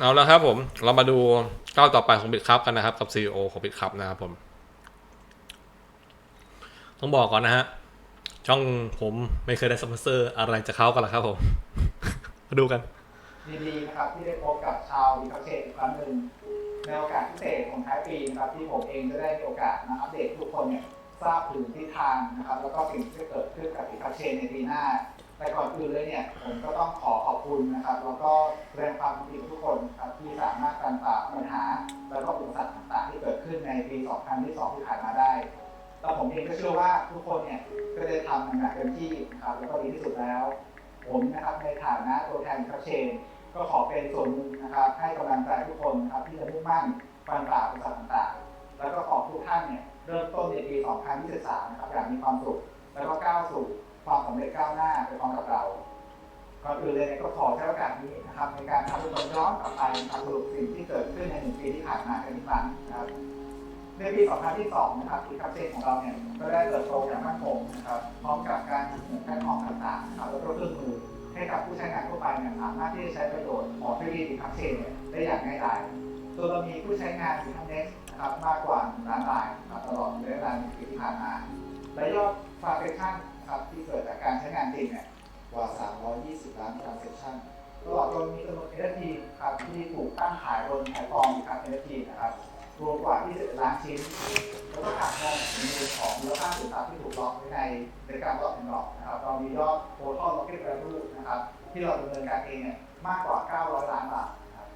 เอาละครับผมเรามาดูก้าวต่อไปของบิตครับกันนะครับ กับ CEO ของบิตครับนะครับผม ต้องบอกก่อนนะฮะ ช่องผมไม่เคยได้สปอนเซอร์อะไรจากเขากันหรอกครับผม มาดูกัน ยินดีนะครับที่ได้พบกับชาวดีคาเชนอีกครั้งหนึ่งในโอกาสพิเศษของท้ายปีนะครับที่ผมเองจะได้มีโอกาสมาอัปเดตทุกคนเนี่ยทราบถึงทิศทางนะครับ แล้วก็สิ่งที่จะเกิดขึ้นกับดีคาเชนในปีหน้า แต่ก่อนอื่นเลยเนี่ยผมก็ต้องขอขอบคุณนะครับแล้วก็แสดงความยินดีทุกคนครับที่สามารถกันฝ่าปัญหา แล้วก็อุปสรรคต่างๆ ที่เกิดขึ้นในปี 2022 ที่ผ่านมาได้แล้วผมเองก็เชื่อว่าทุกคนเนี่ยก็ได้ทำอย่านักเต็มที่นะครับแล้วก็ดีที่สุดแล้ว ผมนะครับในฐานะตัวแทนคาเชน ก็ขอเป็นส่วนหนึ่งนะครับให้กำลังใจทุกคนนะครับที่จะมุ่งมั่นฟันฝ่าอุปสรรคต่างๆ แล้วก็ขอทุกท่านเนี่ยเริ่มต้นในปี 2023 นะครับอย่างมีความสุขแล้วก็ก้าวสู่ ความสำเร็จก้าวหน้าไปพร้อมกับเราก่อนอื่นเลยก็ขอใช้โอกาสนี้นะครับในการทำทุกคนย้อนกลับไปนะครับสรุปสิ่งที่เกิดขึ้นในหนึ่งปีที่ผ่านมากันอีกครั้งนะครับในปี 2022 นะครับที่คัพเชนของเราเนี่ยก็ได้เติบโตอย่างมั่นคงนะครับพร้อมกับการนำเสนอแพลตฟอร์มต่างๆนะครับแล้วก็เครื่องมือให้กับผู้ใช้งานทั่วไปเนี่ยสามารถที่จะใช้ประโยชน์ของเทคโนโลยีคัพเชนได้อย่างง่ายดายโดยเรามีผู้ใช้งานดิจิทัลเน็ตนะครับมากกว่าล้านรายตลอดระยะเวลาหนึ่งปีที่ผ่านมาและยอด transaction นะครับที่เกิดจากการใช้งานจริงเนี่ยกว่า 320 ล้าน transaction ตลอดจนมีจำนวน NFT ครับที่ถูกตั้งขายบนแพลตฟอร์มครับ NFT นะครับรวมกว่า20ล้านชิ้น แล้วก็หากมองถึงมูลของมูลค่าสินทรัพย์ที่ถูกล็อกไว้ในในการล็อกแอนล็อกนะครับเรามียอด total locket value นะครับที่เราดำเนินการเองเนี่ยมากกว่า 900 ล้านบาทนะครับ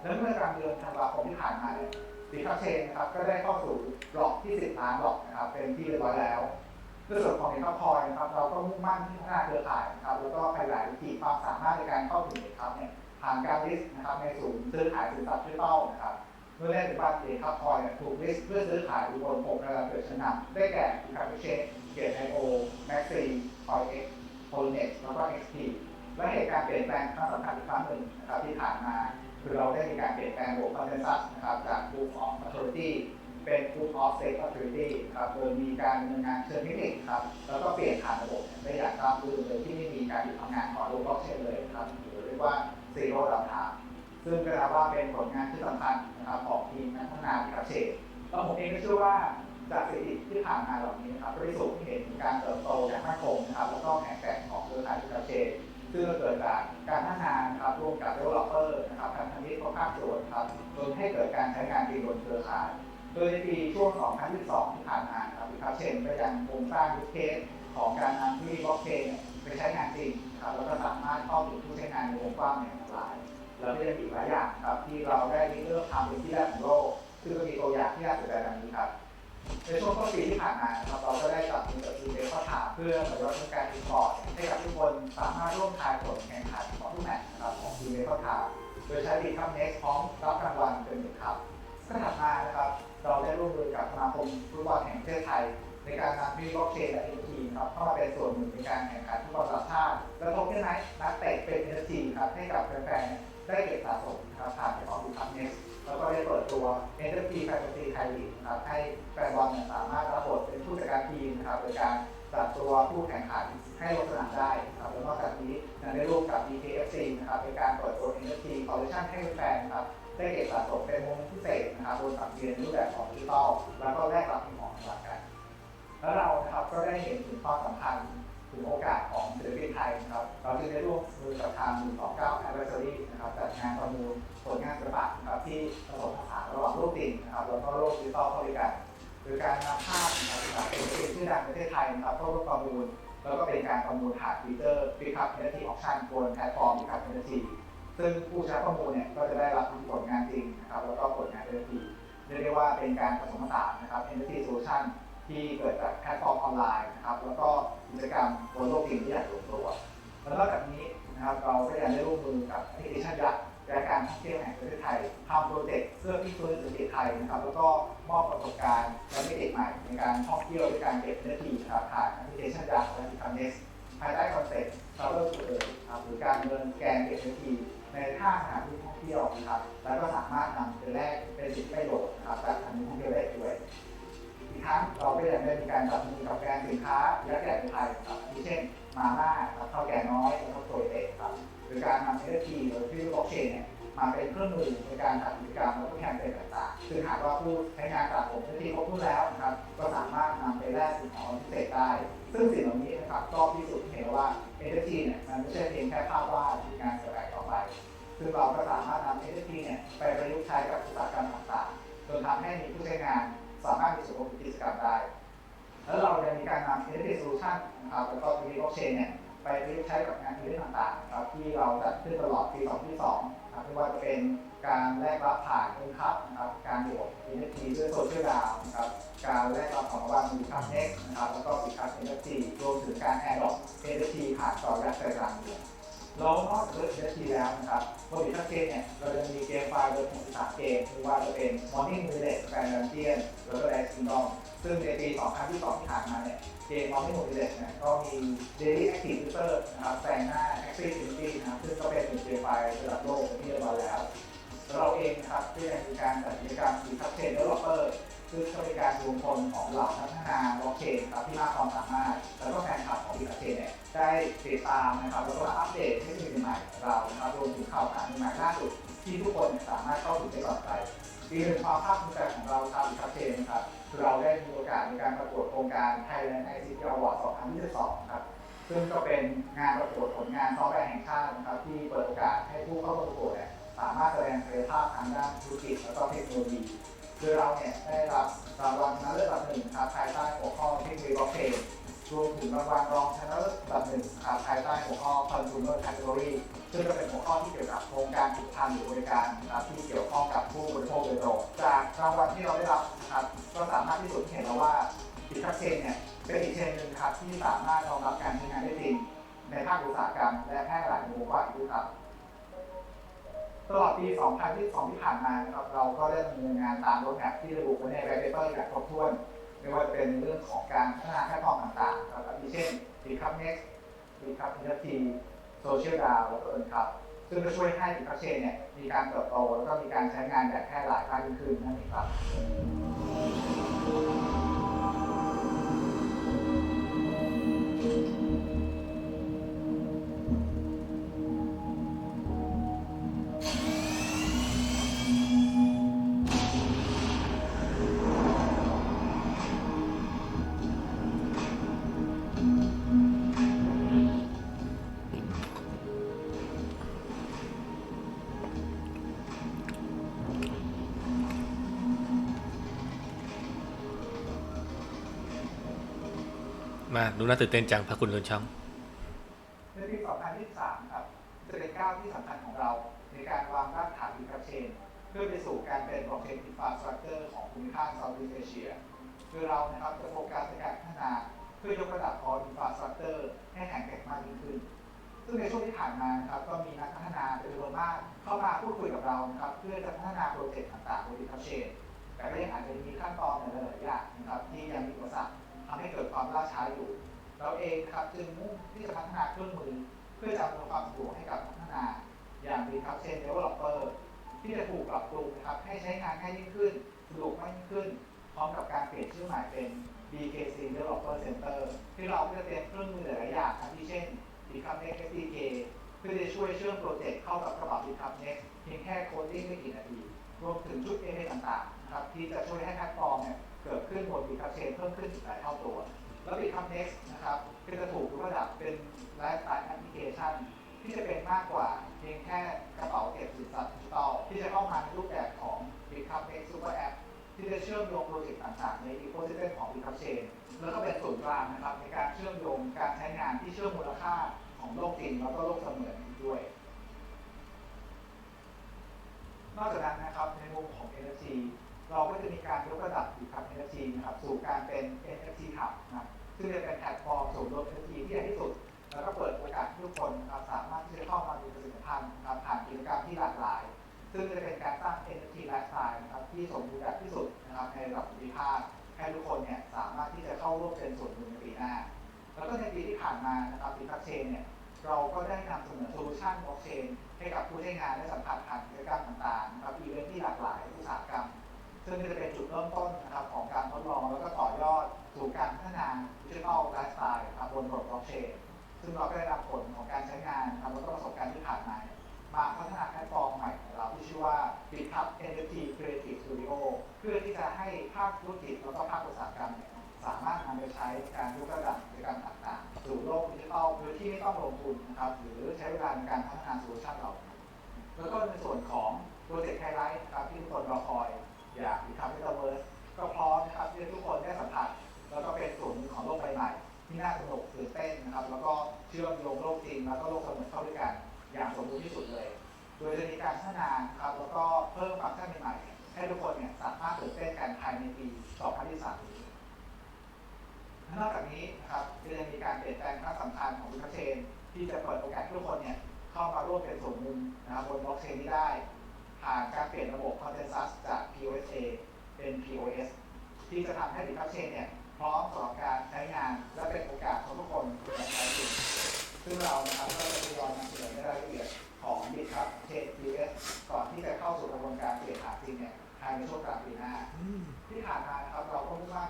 และเมื่อกลางเดือนธันวาคมที่ผ่านมาเนี่ยดีคาเชนนะครับก็ได้เข้าสู่บล็อกที่ 10 ล้านบล็อกนะครับเป็นที่เรียบร้อยแล้ว ในส่วนของเอ็นคอยนะครับเราก็มุ่งมั่นที่พัฒนาเครือข่ายนะครับแล้วก็ขยายวิธีความสามารถในการเข้าถึงเอ็นครับเนี่ยผ่านการลิสต์นะครับในศูนย์ซื้อขายสินทรัพย์ดิจิทัลนะครับเมื่อแรกถึงบ้านเอครับคอยเนี่ยถูกลิสต์เพื่อซื้อขายอยู่บนหกระดับเกิดชนนำได้แก่คาร์เชนเกียร์ไอโอแม็กซีคอยเอ็กโพลเน็ตแล้วก็เอ็กซ์ทีและเหตุการณ์เปลี่ยนแปลงครั้งสำคัญอีกครั้งหนึ่งนะครับที่ผ่านมา คือเราได้มีการเปลี่ยนแปลงระบบคอนเทนซัสนะครับจาก Proof of Authority เป็น Proof of Stake Authority ครับโดยมีการดำเนินงานเชิงเทคนิคครับ แล้วก็เปลี่ยนผ่านระบบได้อย่างราบรื่นเลยที่ไม่มีการหยุดทำงานของระบบล็อกเชนเลยครับหรือเรียกว่า Zero Downtime ซึ่งก็นับว่าเป็นผลงานที่สำคัญนะครับของทีมนักพัฒนาพิคับเชนแล้วผมเองก็เชื่อว่าจากสถิติที่ผ่านมาเหล่านี้นะครับได้ส่งให้เห็นการเติบโตอย่างมั่นคงนะครับ แล้วก็แข็งแกร่งของเครือข่ายพิคับเชนซึ่งเกิดจากการพัฒนานะครับร่วมกับ developer นะครับพันธมิตรทุกภาคส่วนครับจนให้เกิดการใช้งานจริงบนเครือข่าย โดยในปีช่วง 2022ที่ผ่านมาครับพิคับเชนก็ยังคงสร้างยูเคสของการนำที่บล็อกเชนไปใช้งานจริงครับแล้วก็สามารถเข้าถึงผู้ใช้งานในวงกว้างอย่างหลากหลายแล้วก็ยังมีอีกหลายอย่างครับที่เราได้เริ่มทำเป็นที่แรกของโลกซึ่งก็มีตัวอย่างที่น่าสนใจดังนี้ครับในช่วงต้นปีที่ผ่านมาครับเราก็ได้จับมือกับทีมเดข้อถาเพื่อต่อยอดเรื่องการรีพอร์ตให้กับทุกคนสามารถร่วมทายผลแข่งขันของทุกแมตช์นะครับของทีมเดข้อถาโดยใช้ดีคัมเน็กพร้อมรับรางวัลเป็นหนึ่งครับก็ถัดมาน เราได้ร่วมมือกับสมาคมฟุตบอลแห่งประเทศไทย ในการนำวีบล็อกเชนและ NFT ครับเข้ามาเป็นส่วนหนึ่งในการแข่งขันฟุตบอลระดับชาติและโทเค็นไนท์นักเตะเป็น NFT ครับให้กับแฟนๆได้เก็บสะสมครับผ่านไปของดูคัมเน็กแล้วก็ได้เปิดตัว NFT Fantasy ไทยลีกครับให้แฟนบอลเนี่ยสามารถรับบทเป็นผู้จัดการทีมนะครับโดยการจัดตัวผู้แข่งขันให้ลงสนามได้ครับแล้วนอกจากนี้ยังได้ร่วมกับ BKFC นะครับในการเปิดตัว NFT Collection ให้แฟนครับได้เก็บสะสม รียนรูปแบบของดิจิทัลแล้วก็แลกรับของรางวัลกัน แล้วเรานะครับก็ได้เห็นถึงความสำคัญถึงโอกาสของศิลปินไทยนะครับ เราจึงได้ร่วมมือกับทางมือของ9 Anniversary นะครับจัดงานประมูลผลงานศิลปะนะครับที่ผสมผสานระหว่างโลกจริงนะครับแล้วก็โลกดิจิทัลเข้าด้วยกันโดยการนำภาพนะครับจากศิลปินชื่อดังประเทศไทยนะครับเข้าร่วมประมูล แล้วก็เป็นการประมูลผ่านทวิตเตอร์พิคัพเอเนทีออคชั่นบนแพลตฟอร์มพิคัพเอเนทีซึ่งผู้ใช้ประมูลเนี่ยก็จะได้รับผลงานจริงนะครับแล้วก็ผลงานเอเนที เรียกได้ว่าเป็นการผสมผสานนะครับ NFT Solution ที่เกิดจากแพลตฟอร์มออนไลน์นะครับ แล้วก็กิจกรรมบนโลกจริงที่อยากลงตัว แล้วนอกจากนี้นะครับเราก็ยังได้ร่วมมือกับแอปพลิเคชันยักษ์และการท่องเที่ยวแห่งประเทศไทยทำโปรเจกต์เพื่อที่ฟื้นเศรษฐกิจไทยนะครับแล้วก็มอบประสบการณ์และมิติใหม่ในการท่องเที่ยวด้วยการเก็บเนื้อที่นะครับผ่านแอปพลิเคชันยักษ์และดิคัมเนสภายใต้คอนเซ็ปต์ Travel to Earth นะครับหรือการเดินแกนเก็บเนื้อที่ ในท่าสถานที่ท่องเที่ยวนะครับ แล้วก็สามารถนำไปแลกเป็นสิทธิประโยชน์นะครับจากสถานที่ท่องเที่ยวได้ด้วยอีกทั้งเราก็ยังได้มีการจับมือกับแบรนด์สินค้าและแก่ในไทยครับเช่นมาม่าครับข้าวแกงน้อยแล้วก็โซยเตะครับโดยการนำเทคโนโลยีหรือที่บล็อกเชนเนี่ยมาเป็นเครื่องมือมือในการจัดกิจ ผู้ใช้งานสามารถมีส่วนร่วมกิจกรรมได้ แล้วเรายังมีการนำ NFT solution นะครับแล้วก็ 3D blockchain เนี่ยไปประยุกต์ใช้กับงานอีเวนต์ต่างๆนะครับที่เราจัดขึ้นตลอดปี 2022นะครับไม่ว่าจะเป็นการแลกรับผ่านเงินครับนะครับการโหวต NFT ด้วยโซเชียลดาวนะครับการแลกรับของรางวัลมูลค่า Next นะครับแล้วก็สินค้า NFT รวมถึงการแอร์ดรอป NFT ผ่านจอยักษ์ใจกลางเมือง เรานอกจากเรื่อง NFT แล้วนะครับบนดิจิทัลเกมเนี่ยเราจะมีเกมไฟล์โดยของสามเกมไม่ว่าจะเป็น Morning Village Grand Dungeon แล้วก็ Dance Kingdom ซึ่งในปี 2022 ที่ผ่านมาเนี่ยเกม Morning Village เนี่ยก็มี Daily Active User นะครับแซงหน้า Active Unity นะครับซึ่งก็เป็นหนึ่งเกมไฟล์ระดับโลกที่เรียบร้อยแล้วเราเองนะครับก็ยังมีการจัดกิจกรรมดิจิทัลเกม Developer ซึ่งก็เป็ นการรวมพลของเหล่านักพัฒนาบล็อกเชนครับที่มากความสามารถ แล้วก็แฟนคลับของดิจิทัลเกมเนี่ยได้ติดตามนะครับแล้วก็อัปเดตเทคโนโลยีใหม่ของเรานะครับรวมถึงข่าวสารใหม่ล่าสุดที่ทุกคนสามารถเข้าถึงได้ก่อนใครอีกหนึ่งความภาคภูมิใจของเราชาวดิจิทัลเกมนะครับเราได้มีโอกาสในการประกวดโครงการ Thailand ICT Award 2022ครับซึ่งก็เป็นงานประกวดผลงานซอฟต์แวร์แห่งชาตินะครับที่เปิดโอกาสให้ผู้เข้าประกวดสามารถแสดงศักยภาพทางด้านธุรกิจและก็เทคโนโลยี โดยเราเนี่ยได้รับรางวัลชนะเลิศอันดับหนึ่งครับภายใต้หัวข้อเทคโนโลยีบล็อกเชนรวมถึงรางวัลรองชนะเลิศอันดับหนึ่งครับภายใต้หัวข้อ consumer category ซึ่งก็เป็นหัวข้อที่เกี่ยวกับโครงการผลิตภัณฑ์หรือบริการนะครับที่เกี่ยวข้องกับผู้บริโภคโดยตรงจากรางวัลที่เราได้รับนะครับก็สามารถพิสูจน์เห็นแล้วว่าดิจิทัลเชนเนี่ยเป็นอีกเชนหนึ่งครับที่สามารถรองรับการใช้งานได้จริงในภาคอุตสาหกรรมและแพร่หลายในวงกว้างอีกด้วยครับ ตลอดปี 2022 ที่ผ่านมานะครับเราก็ได้ดำเนินงานตามรถแมพที่ระบุไว้ใน Red Paper อย่างครบถ้วน ไม่ว่าจะเป็นเรื่องของการพัฒนาแพลตฟอร์มต่างๆนะครับอย่างเช่น b i c o m Next b i c o m NFT Social DAO แล้วก็ e a r n ครับ ซึ่งก็ช่วยให้ b i c o m Chain เนี่ยมีการเติบโต แล้วก็มีการใช้งานแบบแพร่หลายมากยิ่งขึ้นนั่นเองครับ มาดูน่าตื่นเต้นจังพระคุณลุนช่องในปี 2023 ครับจะเป็นก้าวที่สำคัญของเรา ในการวางรากฐานดิจิทัลเชน เพื่อไปสู่การเป็นบล็อกเชนอินฟราสตรักเจอร์ของภูมิภาคเซาท์อีสเอเชียโดยเรานะครับจะโฟกัสในการพัฒนาเพื่อยกระดับของอินฟราสตรักเจอร์ให้แข็งแกร่งมากยิ่งขึ้น ซึ่งในช่วงที่ผ่านมานะครับก็มีนักพัฒนาเป็นจำนวนมากเข้ามาพูดคุยกับเรานะครับเพื่อจะ ความล่าช้าอยู่ เราเองครับจึงมุ่งที่จะพัฒนาเครื่องมือ เพื่อจะอำนวยความสะดวกให้กับพัฒนาอย่างดีครับเช่น developer ที่จะถูกปรับปรุงครับให้ใช้งานง่ายยิ่งขึ้นสะดวกมากยิ่งขึ้น พร้อมกับการเปลี่ยนชื่อใหม่เป็น BKC Developer Center ที่เราก็จะเตรียมเครื่องมือหลายๆอย่างครับที่เช่น Become Next SDK เพื่อจะช่วยเชื่อมโปรเจกต์เข้ากับกระเป๋า Become Next เพียงแค่โคดดิ้งไม่กี่นาที รวมถึงชุด AI ต่างๆนะครับที่จะช่วยให้แพลตฟอร์มเนี่ยเกิดขึ้นบน Become Chain เพิ่มขึ้นอีกหลายเท่าตัว แล้ว Become Next นะครับก็จะถูกยกระดับเป็นไลฟ์สไตล์แอปพลิเคชันที่จะเป็นมากกว่าเพียงแค่กระเป๋าเก็บสินทรัพย์ดิจิทัลที่จะเข้ามาในรูปแบบของ Become Next Super App ที่จะเชื่อมโยงโปรเจกต์ต่างๆ ใน Ecosystem ของ Become Chain แล้วก็เป็นศูนย์กลางนะครับในการเชื่อมโยงการใช้งานที่เชื่อมมูลค่าของโลกจริงแล้วก็โลกเสมือนอีกด้วย นอกจากนั้นนะครับในมุมของ NFT เราก็จะมีการยกระดับอีกครับ NFT นะครับสู่การเป็น NFT Hub นะครับซึ่งจะเป็นแพลตฟอร์มศูนรวม NFT ที่ใหญ่ที่สุด แล้วก็เปิดโอกาสให้ทุกคนนะครับสามารถที่จะเข้ามามีประสิทธิภัณฑ์นะครับผ่านกิจกรรมที่หลากหลาย ซึ่งจะเป็นการสร้าง NFT ไลฟ์สไตล์นะครับที่สมบูรณ์แบบที่สุดนะครับในระดับภูมิภาคให้ทุกคนเนี่ยสามารถที่จะเข้าร่วมเป็นส่วนหนึ่งในปีหน้า แล้วก็ในปีที่ผ่านมานะครับดิจิทัลเชนเนี่ยเราก็ได้นำเสนอโซลูชันบล็อกเชนให้กับผู้ใช้งานได้สัมผัสผ่านกิจกรรมต่างๆนะครับอีเวนท์ที่หลากหลายอุตสาหกรรม ซึ่งจะเป็นจุดเริ่มต้นนะครับของการทดลองแล้วก็ต่อยอดสู่การพัฒนาดิจิทัลไลฟ์สไตล์ครับบนระบบบล็อกเชนซึ่งเราก็ได้นำผลของการใช้งานครับแล้วก็ประสบการณ์ที่ผ่านมามาพัฒนาแพลตฟอร์มใหม่ของเราที่ชื่อว่า Bit Cup NFT Creative Studio เพื่อที่จะให้ภาคธุรกิจแล้วก็ภาคอุตสาหกรรมเนี่ยสามารถนำไปใช้การยกระดับกิจกรรมต่างๆ สู่โลกดิจิทัลโดยที่ไม่ต้องลงทุนนะครับหรือใช้เวลาในการพัฒนาโซลูชันเหล่าแล้วก็ใน โดยจะมีการพัฒนานครับแล้วก็เพิ่มฟังก์ชันใหม่ๆให้ทุกคนเนี่ยสามารถตื่นเต้นกันภายในปี 2023นี้นอกจากนี้นะครับก็ยังมีการเปลี่ยนแปลงครั้งสำคัญของบล็อกเชนที่จะเปิดโอกาสให้ทุกคนเนี่ยเข้ามาร่วมเป็นส่วนหนึ่งนะครับบนบล็อกเชนนี้ได้ผ่านการเปลี่ยนระบบ consensus จาก POSA เป็น POS ที่จะทำให้บิตคัพเชนเนี่ยพร้อมสำหรับการใช้งานและเป็นโอกาสของทุกคนอย่างแท้จริงซึ่งเรานะครับ ก่อนที่จะเข้าสู่กระบวนการเปลี่ยนผ่านจริงเนี่ยภายในช่วงกลางปีหน้าที่ผ่านมานะครับเราก็มุ่งมั่น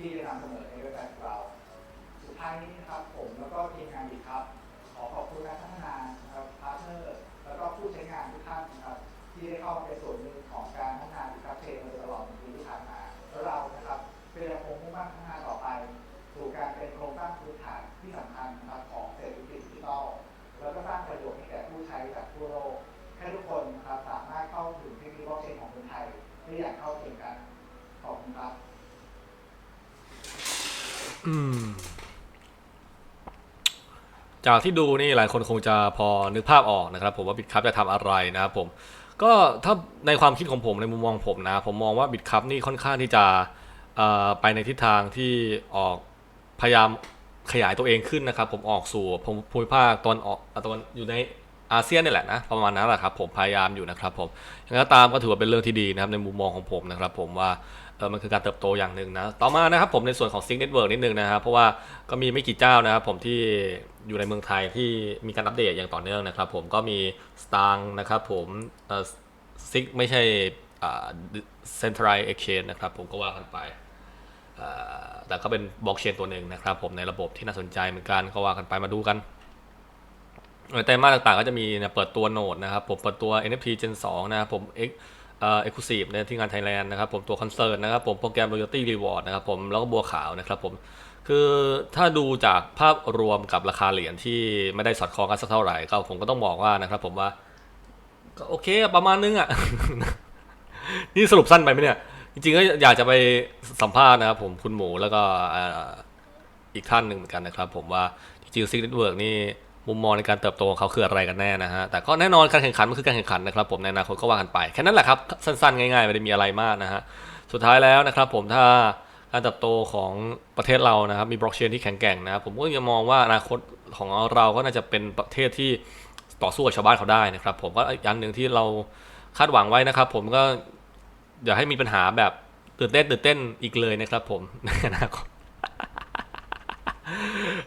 ที่ได้นำเสนอในเว็บไซต์ของเรา สุดท้ายนี้นะครับผมแล้วก็ทีมงานดีครับ ขอขอบคุณนักพัฒนานะครับพาร์ทเนอร์แล้วก็ผู้ใช้งานทุกท่านนะครับ ที่ได้เข้ามาเป็นส่วนหนึ่งของการพัฒนาดิจิทัลเชนมาโดยตลอดปีที่ผ่านมาแล้วเรานะครับก็ยังคงมุ่งมั่นพัฒนาต่อไปสู่การเป็นโครงสร้างพื้นฐานที่สำคัญนะครับของเศรษฐกิจดิจิทัลแล้วก็สร้างประโยชน์ให้แก่ผู้ใช้จากทั่วโลกให้ทุกคนนะครับสามารถเข้าถึงเทคโนโลยีบล็อกเชนของคนไทยได้อย่างเข้าถึงกันขอบคุณครับอืม จากที่ดูนี่หลายคนคงจะพอนึกภาพออกนะครับ ผมว่าบิตคัพจะทำอะไรนะครับผม ก็ถ้าในความคิดของผมในมุมมองผมนะ ผมมองว่าบิตคัพนี่ค่อนข้างที่จะไปในทิศทางที่ออกพยายามขยายตัวเองขึ้นนะครับ ผมออกสู่ภูมิภาคตอนออกตอนอยู่ใน อาเซียนนี่แหละนะประมาณนั้นแหละครับผมพยายามอยู่นะครับผมอย่างไรตามก็ถือว่าเป็นเรื่องที่ดีนะครับในมุมมองของผมนะครับผมว่าเออมันคือการเติบโตอย่างหนึ่งนะ ต่อมานะครับผมในส่วนของ Sync Network นิดนึงนะครับเพราะว่าก็มีไม่กี่เจ้านะครับผมที่อยู่ในเมืองไทยที่มีการอัปเดตอย่างต่อเนื่องนะครับผมก็มี Star นะครับผมเออซิกไม่ใช่อ่า centralized exchange นะครับผมก็ว่ากันไปแต่ก็เป็นบล็อกเชนตัวหนึ่งนะครับผมในระบบที่น่าสนใจเหมือนกันก็ว่ากันไปมาดูกัน เออแต่มาต่างๆ ก็จะมีเปิดตัวโนดนะครับ ผมเปิดตัว NFT Gen 2 นะครับผม X เอ่อ exclusive เนี่ยที่งานไทยแลนด์นะครับผมตัวคอนเสิร์ตนะครับผมโปรแกรม royalty reward นะครับผมแล้วก็บัวขาวนะครับผมคือถ้าดูจากภาพรวมกับราคาเหรียญที่ไม่ได้สอดคล้องกันสักเท่าไหร่ก็ผมก็ต้องบอกว่านะครับผมว่าก็โอเคประมาณนึงอะ นี่สรุปสั้นไปไหมเนี่ย จริงๆก็อยากจะไปสัมภาษณ์นะครับผมคุณหมูแล้วก็อีกท่านหนึ่งเหมือนกันนะครับผมว่าจริงๆซิกเน็ตเวิร์กนี่ มุมมองในการเติบโตของเขาคืออะไรกันแน่นะฮะ แต่ก็แน่นอนการแข่งขันมันคือการแข่งขันนะครับผมในอนาคตก็ว่ากันไป แค่นั้นแหละครับ สั้นๆ ง่ายๆ ไม่ได้มีอะไรมากนะฮะ สุดท้ายแล้วนะครับผมถ้าการเติบโตของประเทศเรานะครับมีบล็อกเชนที่แข็งแกร่งนะครับผมก็ยังมองว่าอนาคตของเราก็น่าจะเป็นประเทศที่ต่อสู้กับชาวบ้านเขาได้นะครับผมก็อีกอันหนึ่งที่เราคาดหวังไว้นะครับผมก็อย่าให้มีปัญหาแบบตื่นเต้นตื่นเต้นอีกเลยนะครับผมในอนาคต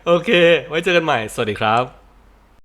โอเค ไว้เจอกันใหม่ สวัสดีครับ